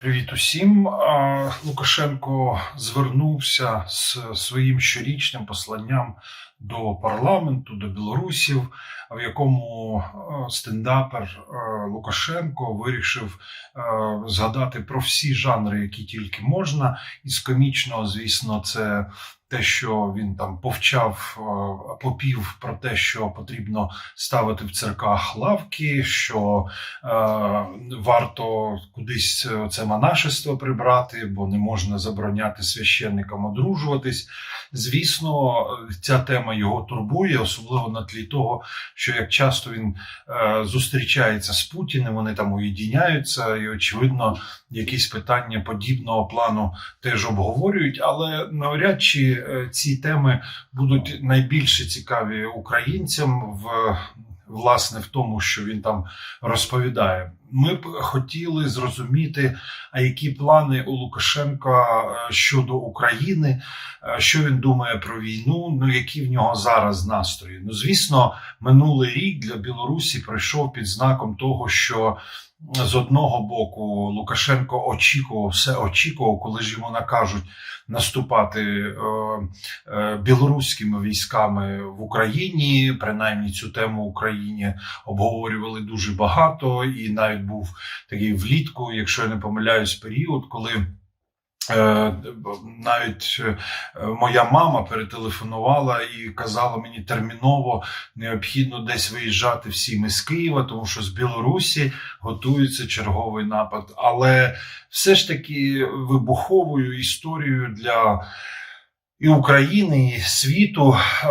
Привіт усім. Лукашенко звернувся з своїм щорічним посланням до парламенту, до білорусів, в якому е, стендапер е, Лукашенко вирішив е, згадати про всі жанри, які тільки можна. Із комічного, звісно, це те, що він там повчав попів про те, що потрібно ставити в церквах лавки, що е, варто кудись це монашество прибрати, бо не можна забороняти священникам одружуватись. Звісно, ця тема його турбує, особливо на тлі того, що як часто він е, зустрічається з Путіним, вони там уєдиняються, і очевидно, якісь питання подібного плану теж обговорюють, але навряд чи е, ці теми будуть найбільше цікаві українцям в. Власне, в тому, що він там розповідає, ми б хотіли зрозуміти, а які плани у Лукашенка е, щодо України, е, що він думає про війну, ну які в нього зараз настрої. Ну, звісно, минулий рік для Білорусі пройшов під знаком того, що з одного боку Лукашенко очікував, все очікував, коли ж йому накажуть наступати е, е, білоруськими військами в Україні. Принаймні цю тему в Україні обговорювали дуже багато, і навіть був такий влітку, якщо я не помиляюсь, період, коли. Е, Навіть е, моя мама перетелефонувала і казала мені терміново необхідно десь виїжджати всім із Києва, тому що з Білорусі готується черговий напад. Але все ж таки вибуховою історією для і України, і світу е,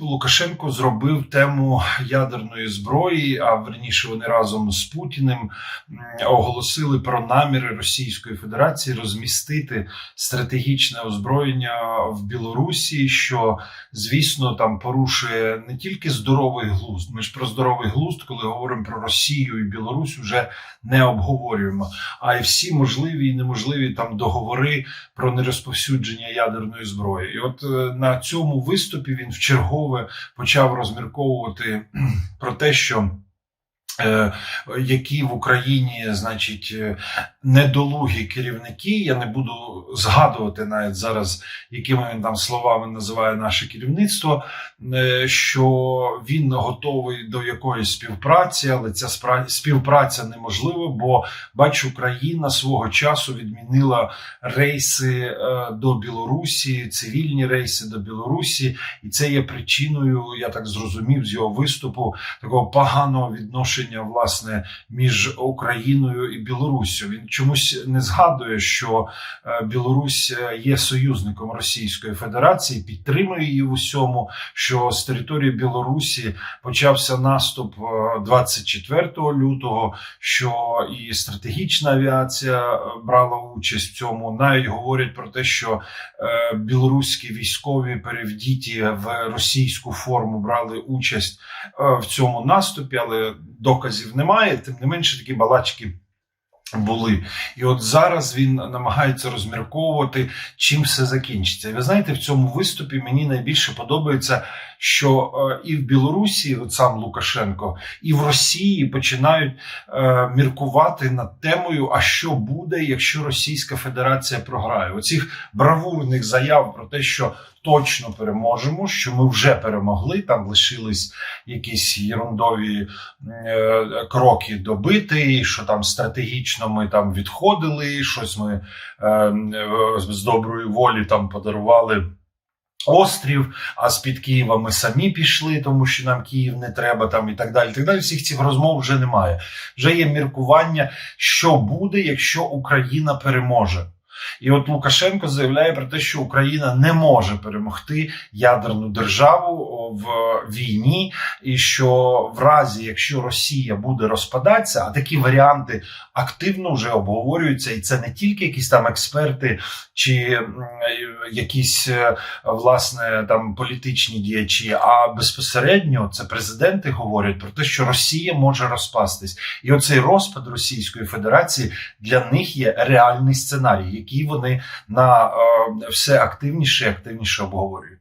Лукашенко зробив тему ядерної зброї. А верніше вони разом з Путіним оголосили про наміри Російської Федерації розмістити стратегічне озброєння в Білорусі, що звісно там порушує не тільки здоровий глузд. Ми ж про здоровий глузд, коли говоримо про Росію і Білорусь, вже не обговорюємо, а й всі можливі і неможливі там договори про нерозповсюдження ядерної зброї. І от е, на цьому виступі він вчергове почав розмірковувати про те, що. Е, Які в Україні, значить, е, недолугі керівники, я не буду згадувати навіть зараз, якими він там словами називає наше керівництво, е, що він готовий до якоїсь співпраці, але ця співпраця неможлива, бо бачу, Україна свого часу відмінила рейси до Білорусі, цивільні рейси до Білорусі, і це є причиною, я так зрозумів з його виступу, такого поганого відношення власне між Україною і Білоруссю. Він чомусь не згадує, що е, Білорусь е, є союзником Російської Федерації, підтримує її в усьому, що з території Білорусі почався наступ е, 24 лютого, що і стратегічна авіація е, брала участь в цьому. Навіть говорять про те, що е, білоруські військові перевдіті в російську форму брали участь е, в цьому наступі, але доказів немає. Тим не менше, такі балачки. Були, і от зараз він намагається розмірковувати, чим все закінчиться. І ви знаєте, в цьому виступі мені найбільше подобається, що е, і в Білорусі, от сам Лукашенко, і в Росії починають е, міркувати над темою, а що буде, якщо Російська Федерація програє. Оцих бравурних заяв про те, що точно переможемо, що ми вже перемогли. Там лишились якісь єрундові е, кроки добити, що там стратегічно ми там відходили, щось ми е, е, з доброї волі там подарували. Острів, а з-під Києва ми самі пішли, тому що нам Київ не треба, там і так далі. Так далі. Всіх цих розмов вже немає. Вже є міркування, що буде, якщо Україна переможе. І от Лукашенко заявляє про те, що Україна не може перемогти ядерну державу в війні, і що в разі, якщо Росія буде розпадатися, а такі варіанти активно вже обговорюються, і це не тільки якісь там експерти чи якісь е, власне там політичні діячі, а безпосередньо це президенти говорять про те, що Росія може розпастись, і оцей розпад Російської Федерації для них є реальний сценарій, який вони на е, все активніше і активніше обговорюють.